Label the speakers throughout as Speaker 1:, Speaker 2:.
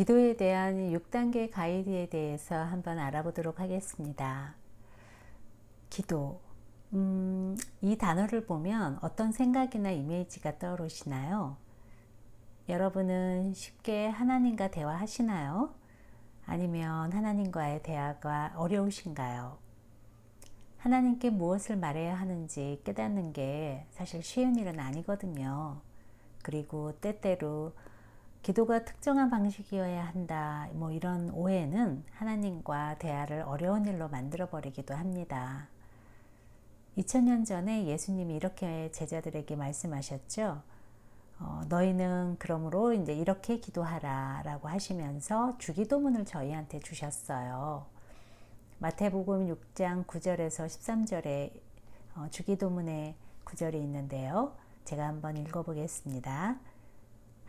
Speaker 1: 기도에 대한 6단계 가이드에 대해서 한번 알아보도록 하겠습니다. 기도. 음, 이 단어를 보면 어떤 생각이나 이미지가 떠오르시나요? 여러분은 쉽게 하나님과 대화하시나요? 아니면 하나님과의 대화가 어려우신가요? 하나님께 무엇을 말해야 하는지 깨닫는 게 사실 쉬운 일은 아니거든요. 그리고 때때로 기도가 특정한 방식이어야 한다. 뭐 이런 오해는 하나님과 대화를 어려운 일로 만들어 버리기도 합니다. 2000년 전에 예수님이 이렇게 제자들에게 말씀하셨죠. 어, 너희는 그러므로 이제 이렇게 기도하라 라고 하시면서 주기도문을 저희한테 주셨어요. 마태복음 6장 9절에서 13절에 어, 주기도문의 구절이 있는데요. 제가 한번 읽어보겠습니다.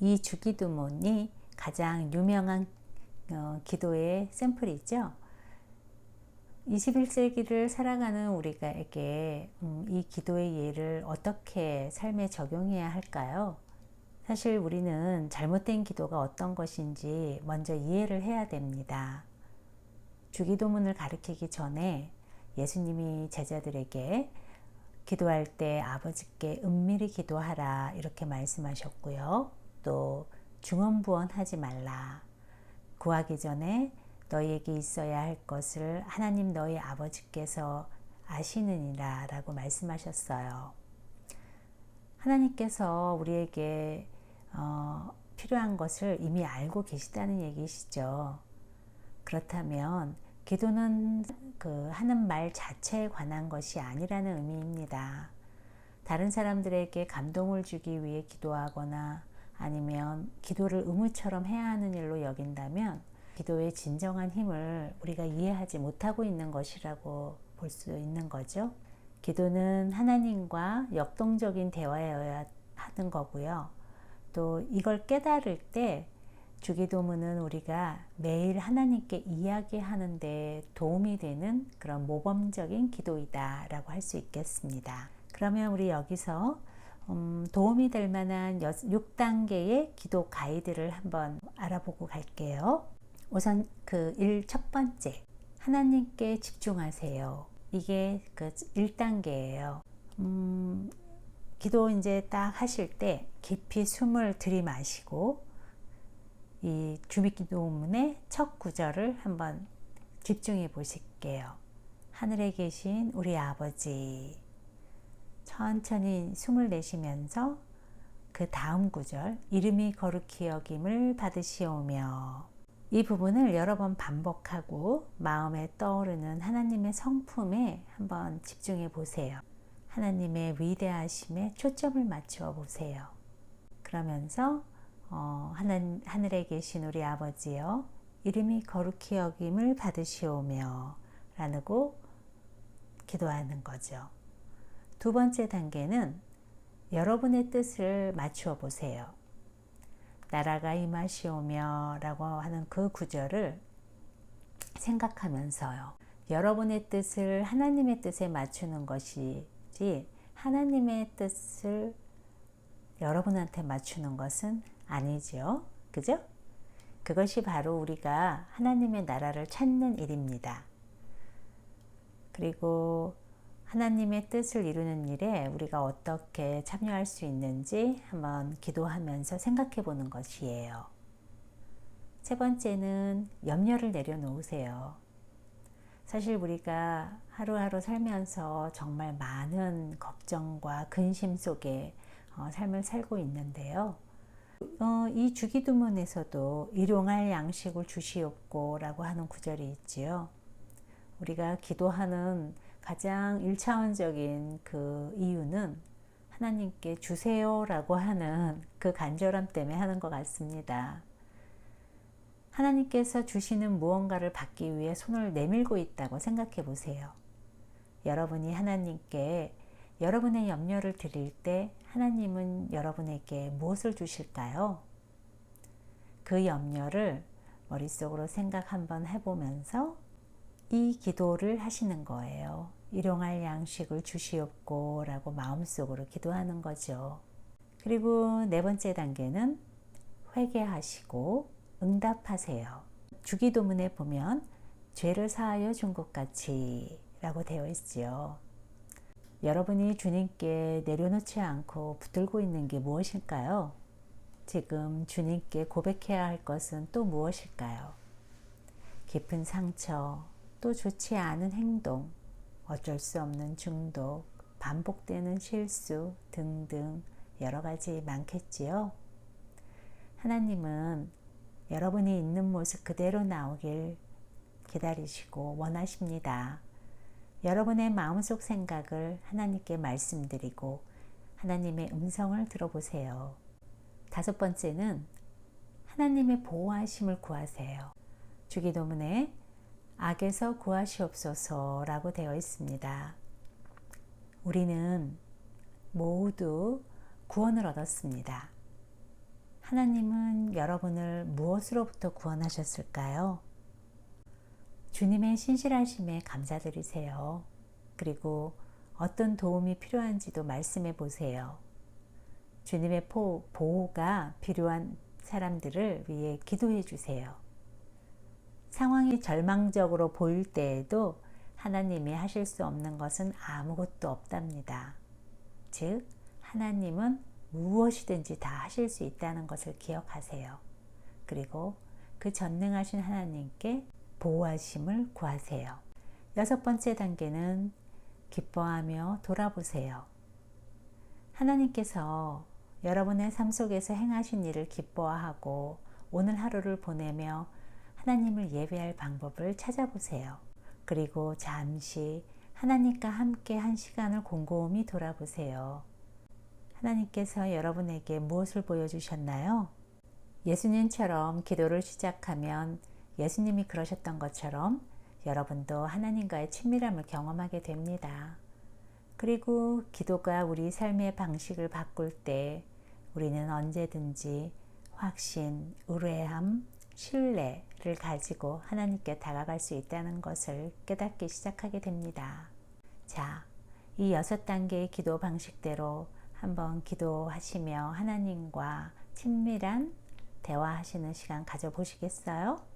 Speaker 1: 이 주기도문이 가장 유명한 어, 기도의 샘플이죠. 21세기를 살아가는 우리가에게 음, 이 기도의 예를 어떻게 삶에 적용해야 할까요? 사실 우리는 잘못된 기도가 어떤 것인지 먼저 이해를 해야 됩니다. 주기도문을 가르치기 전에 예수님이 제자들에게 기도할 때 아버지께 은밀히 기도하라 이렇게 말씀하셨고요. 또 중언부언하지 말라. 구하기 전에 너희에게 있어야 할 것을 하나님 너희 아버지께서 아시느니라 라고 말씀하셨어요. 하나님께서 우리에게 어, 필요한 것을 이미 알고 계시다는 얘기시죠. 그렇다면 기도는 그 하는 말 자체에 관한 것이 아니라는 의미입니다. 다른 사람들에게 감동을 주기 위해 기도하거나 아니면 기도를 의무처럼 해야 하는 일로 여긴다면 기도의 진정한 힘을 우리가 이해하지 못하고 있는 것이라고 볼 수 있는 거죠. 기도는 하나님과 역동적인 대화여야 하는 거고요. 또 이걸 깨달을 때 주기도문은 우리가 매일 하나님께 이야기하는데 도움이 되는 그런 모범적인 기도이다 라고 할 수 있겠습니다. 그러면 우리 여기서 음, 도움이 될 만한 6단계의 기도 가이드를 한번 알아보고 갈게요. 우선 그1첫 번째 하나님께 집중하세요. 이게 그 1단계예요. 음, 기도 이제 딱 하실 때 깊이 숨을 들이마시고 이 주미기도문의 첫 구절을 한번 집중해 보실게요. 하늘에 계신 우리 아버지 천천히 숨을 내쉬면서 그 다음 구절 이름이 거룩히 여김을 받으시오며 이 부분을 여러 번 반복하고 마음에 떠오르는 하나님의 성품에 한번 집중해 보세요. 하나님의 위대하심에 초점을 맞추어 보세요. 그러면서 어, 하늘, 하늘에 계신 우리 아버지여 이름이 거룩히 여김을 받으시오며 라고 기도하는 거죠. 두 번째 단계는 여러분의 뜻을 맞추어 보세요. 나라가 임하시오며 라고 하는 그 구절을 생각하면서요. 여러분의 뜻을 하나님의 뜻에 맞추는 것이지 하나님의 뜻을 여러분한테 맞추는 것은 아니지요. 그죠? 그것이 바로 우리가 하나님의 나라를 찾는 일입니다. 그리고 하나님의 뜻을 이루는 일에 우리가 어떻게 참여할 수 있는지 한번 기도하면서 생각해 보는 것이에요. 세 번째는 염려를 내려놓으세요. 사실 우리가 하루하루 살면서 정말 많은 걱정과 근심 속에 어, 삶을 살고 있는데요. 어, 이 주기도문에서도 일용할 양식을 주시옵고 라고 하는 구절이 있지요. 우리가 기도하는 가장 일차원적인 그 이유는 하나님께 주세요라고 하는 그 간절함 때문에 하는 것 같습니다. 하나님께서 주시는 무언가를 받기 위해 손을 내밀고 있다고 생각해 보세요. 여러분이 하나님께 여러분의 염려를 드릴 때 하나님은 여러분에게 무엇을 주실까요? 그 염려를 머릿속으로 생각 한번 해보면서 이 기도를 하시는 거예요. 일용할 양식을 주시옵고 라고 마음속으로 기도하는 거죠. 그리고 네 번째 단계는 회개하시고 응답하세요. 주기도문에 보면 죄를 사하여 준 것 같이 라고 되어 있지요. 여러분이 주님께 내려놓지 않고 붙들고 있는 게 무엇일까요? 지금 주님께 고백해야 할 것은 또 무엇일까요? 깊은 상처, 또 좋지 않은 행동, 어쩔 수 없는 중독, 반복되는 실수 등등 여러 가지 많겠지요. 하나님은 여러분이 있는 모습 그대로 나오길 기다리시고 원하십니다. 여러분의 마음속 생각을 하나님께 말씀드리고 하나님의 음성을 들어보세요. 다섯 번째는 하나님의 보호하심을 구하세요. 주기도문에 악에서 구하시옵소서라고 되어 있습니다. 우리는 모두 구원을 얻었습니다. 하나님은 여러분을 무엇으로부터 구원하셨을까요? 주님의 신실하심에 감사드리세요. 그리고 어떤 도움이 필요한지도 말씀해 보세요. 주님의 보호가 필요한 사람들을 위해 기도해 주세요. 상황이 절망적으로 보일 때에도 하나님이 하실 수 없는 것은 아무것도 없답니다. 즉, 하나님은 무엇이든지 다 하실 수 있다는 것을 기억하세요. 그리고 그 전능하신 하나님께 보호하심을 구하세요. 여섯 번째 단계는 기뻐하며 돌아보세요. 하나님께서 여러분의 삶 속에서 행하신 일을 기뻐하고 오늘 하루를 보내며 하나님을 예배할 방법을 찾아보세요. 그리고 잠시 하나님과 함께 한 시간을 곰곰이 돌아보세요. 하나님께서 여러분에게 무엇을 보여주셨나요? 예수님처럼 기도를 시작하면 예수님이 그러셨던 것처럼 여러분도 하나님과의 친밀함을 경험하게 됩니다. 그리고 기도가 우리 삶의 방식을 바꿀 때 우리는 언제든지 확신, 의뢰함, 신뢰를 가지고 하나님께 다가갈 수 있다는 것을 깨닫기 시작하게 됩니다. 자, 이 여섯 단계의 기도 방식대로 한번 기도하시며 하나님과 친밀한 대화하시는 시간 가져보시겠어요?